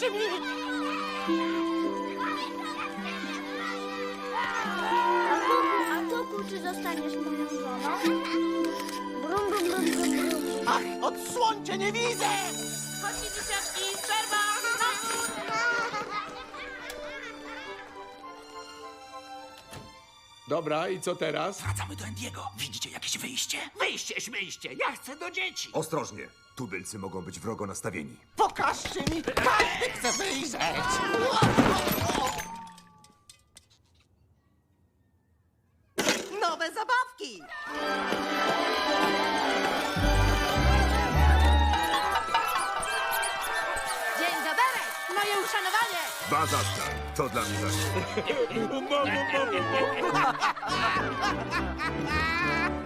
Pomóżcie mi! A Toku, czy zostaniesz moją żoną? Brum, brum, brum, brum, brum. Ach, odsłońcie, nie widzę! Chodźcie, dzieciaczki, przerwa! Dobra, i co teraz? Wracamy do Endiego. Widzicie jakieś wyjście? Wyjście, śmiejście, ja chcę do dzieci. Ostrożnie. Tubylcy mogą być wrogo nastawieni. Pokażcie mi! Każdy chce wyjrzeć! Nowe zabawki! Dzień dobry, moje uszanowanie. Bazasta, to dla mnie zaszczyt.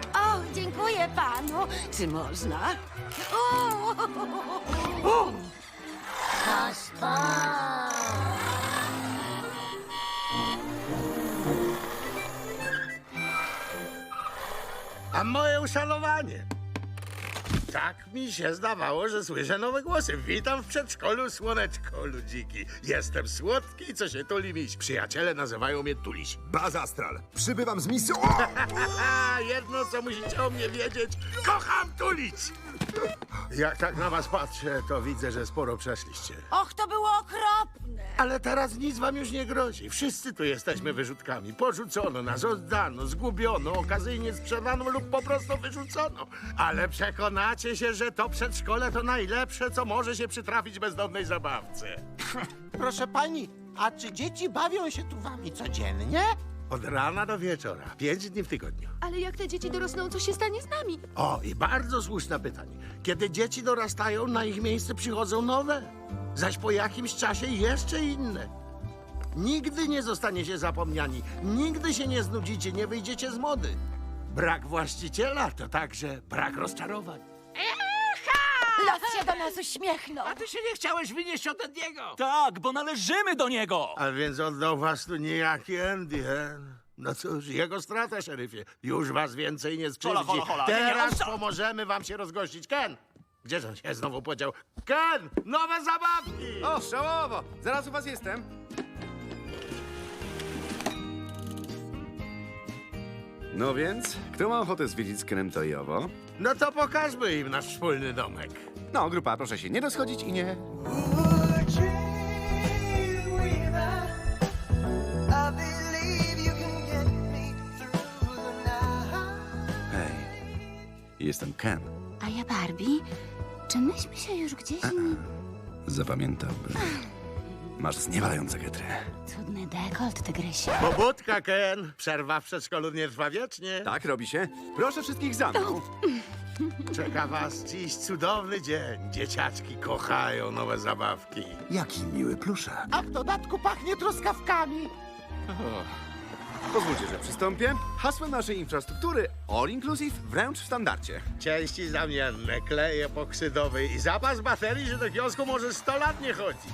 O, dziękuję panu. Czy można? A moje uszanowanie. Tak mi się zdawało, że słyszę nowe głosy. Witam w przedszkolu, słoneczko, ludziki. Jestem słodki, co się tuli miś. Przyjaciele nazywają mnie Tuliś. Bazastral, przybywam z misją... O! Jedno, co musicie o mnie wiedzieć, kocham tulić! Jak tak na was patrzę, to widzę, że sporo przeszliście. Och, to było okropne! Ale teraz nic wam już nie grozi. Wszyscy tu jesteśmy wyrzutkami. Porzucono nas, oddano, zgubiono, okazyjnie sprzedano lub po prostu wyrzucono. Ale przekonacie się, że to przedszkole to najlepsze, co może się przytrafić bezdomnej zabawce. Proszę pani, a czy dzieci bawią się tu wami codziennie? Od rana do wieczora, pięć dni w tygodniu. Ale jak te dzieci dorosną, co się stanie z nami? O, i bardzo słuszne pytanie. Kiedy dzieci dorastają, na ich miejsce przychodzą nowe, zaś po jakimś czasie jeszcze inne. Nigdy nie zostaniecie zapomniani, nigdy się nie znudzicie, nie wyjdziecie z mody. Brak właściciela to także brak rozczarowań. Los się do nas uśmiechnął! A ty się nie chciałeś wynieść od Ediego. Tak, bo należymy do niego. A więc oddał was tu niejaki Andy, he? No cóż, jego strata, szeryfie. Już was więcej nie skrzywdzi. Hola, hola, hola. Nie, nie, Teraz on co? pomożemy wam się rozgościć. Ken! Gdzież on się znowu podział? Ken! Nowe zabawki! O, szałowo! Zaraz u was jestem. No więc, kto ma ochotę zwiedzić z Kenem to i owo? No to pokażmy im nasz wspólny domek. No, grupa, proszę się nie rozchodzić i nie... Hej, jestem Ken. A ja Barbie? Czy myśmy się już gdzieś... Zapamiętałbym. Masz zniewalające getry. Cudny dekolt, tygrysie. Pobudka, Ken. Przerwa w przedszkolu nie trwa wiecznie. Tak robi się? Proszę wszystkich za mną. Czeka was dziś cudowny dzień. Dzieciaczki kochają nowe zabawki. Jaki miły pluszak. A w dodatku pachnie truskawkami. Pozwólcie, że przystąpię. Hasło naszej infrastruktury All Inclusive wręcz w standardzie. Części zamienne, klej epoksydowy i zapas baterii, że do kiosku może 100 lat nie chodzić.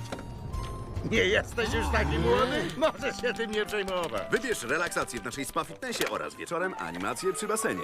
Nie jesteś już taki młody? Możesz się tym nie przejmować. Wybierz relaksację w naszej spa fitnessie oraz wieczorem animację przy basenie.